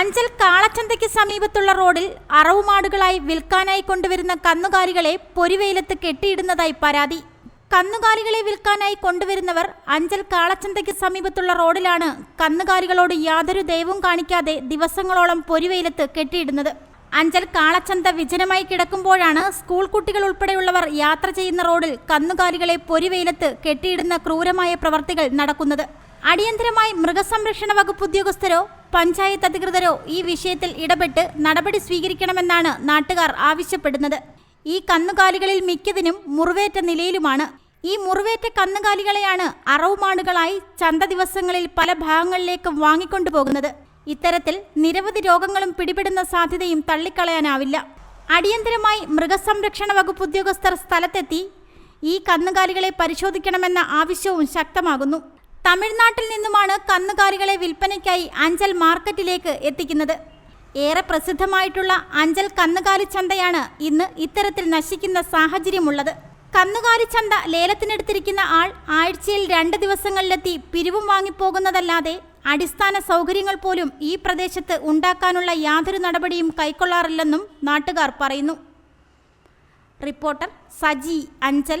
അഞ്ചൽ കാളച്ചന്തയ്ക്ക് സമീപത്തുള്ള റോഡിൽ അറവുമാടുകളായി വിൽക്കാനായി കൊണ്ടുവരുന്ന കന്നുകാലികളെ പൊരിവെയിലത്ത് കെട്ടിയിടുന്നതായി പരാതി. കന്നുകാലികളെ വിൽക്കാനായി കൊണ്ടുവരുന്നവർ അഞ്ചൽ കാളച്ചന്തയ്ക്ക് സമീപത്തുള്ള റോഡിലാണ് കന്നുകാലികളോട് യാതൊരു ദയവും കാണിക്കാതെ ദിവസങ്ങളോളം പൊരിവെയിലത്ത് കെട്ടിയിടുന്നത്. അഞ്ചൽ കാളച്ചന്ത വിജനമായി കിടക്കുമ്പോഴാണ് സ്കൂൾ കുട്ടികൾ ഉൾപ്പെടെയുള്ളവർ യാത്ര ചെയ്യുന്ന റോഡിൽ കന്നുകാലികളെ പൊരിവെയിലത്ത് കെട്ടിയിടുന്ന ക്രൂരമായ പ്രവർത്തികൾ നടക്കുന്നത്. അടിയന്തരമായി മൃഗസംരക്ഷണ വകുപ്പ് ഉദ്യോഗസ്ഥരോ പഞ്ചായത്ത് അധികൃതരോ ഈ വിഷയത്തിൽ ഇടപെട്ട് നടപടി സ്വീകരിക്കണമെന്നാണ് നാട്ടുകാർ ആവശ്യപ്പെടുന്നത്. ഈ കന്നുകാലികളിൽ മിക്കതിനും മുറിവേറ്റ നിലയിലുമാണ്. ഈ മുറിവേറ്റ കന്നുകാലികളെയാണ് അറവുമാടുകളായി ചന്ത ദിവസങ്ങളിൽ പല ഭാഗങ്ങളിലേക്കും വാങ്ങിക്കൊണ്ടുപോകുന്നത്. ഇത്തരത്തിൽ നിരവധി രോഗങ്ങളും പിടിപെടുന്ന സാധ്യതയും തള്ളിക്കളയാനാവില്ല. അടിയന്തരമായി മൃഗസംരക്ഷണ വകുപ്പ് ഉദ്യോഗസ്ഥർ സ്ഥലത്തെത്തി ഈ കന്നുകാലികളെ പരിശോധിക്കണമെന്ന ആവശ്യവും ശക്തമാകുന്നു. തമിഴ്നാട്ടിൽ നിന്നുമാണ് കന്നുകാലികളെ വിൽപ്പനയ്ക്കായി അഞ്ചൽ മാർക്കറ്റിലേക്ക് എത്തിക്കുന്നത്. ഏറെ പ്രസിദ്ധമായിട്ടുള്ള അഞ്ചൽ കന്നുകാലി ചന്തയാണ് ഇന്ന് ഇത്തരത്തിൽ നശിക്കുന്ന സാഹചര്യമുള്ളത്. കന്നുകാലി ചന്ത ലേലത്തിനെടുത്തിരിക്കുന്ന ആൾ ആഴ്ചയിൽ രണ്ട് ദിവസങ്ങളിലെത്തി പിരിവും വാങ്ങിപ്പോകുന്നതല്ലാതെ അടിസ്ഥാന സൗകര്യങ്ങൾ പോലും ഈ പ്രദേശത്ത് ഉണ്ടാക്കാനുള്ള യാതൊരു നടപടിയും കൈക്കൊള്ളാറില്ലെന്നും നാട്ടുകാർ പറയുന്നു. റിപ്പോർട്ടർ സജി അഞ്ചൽ.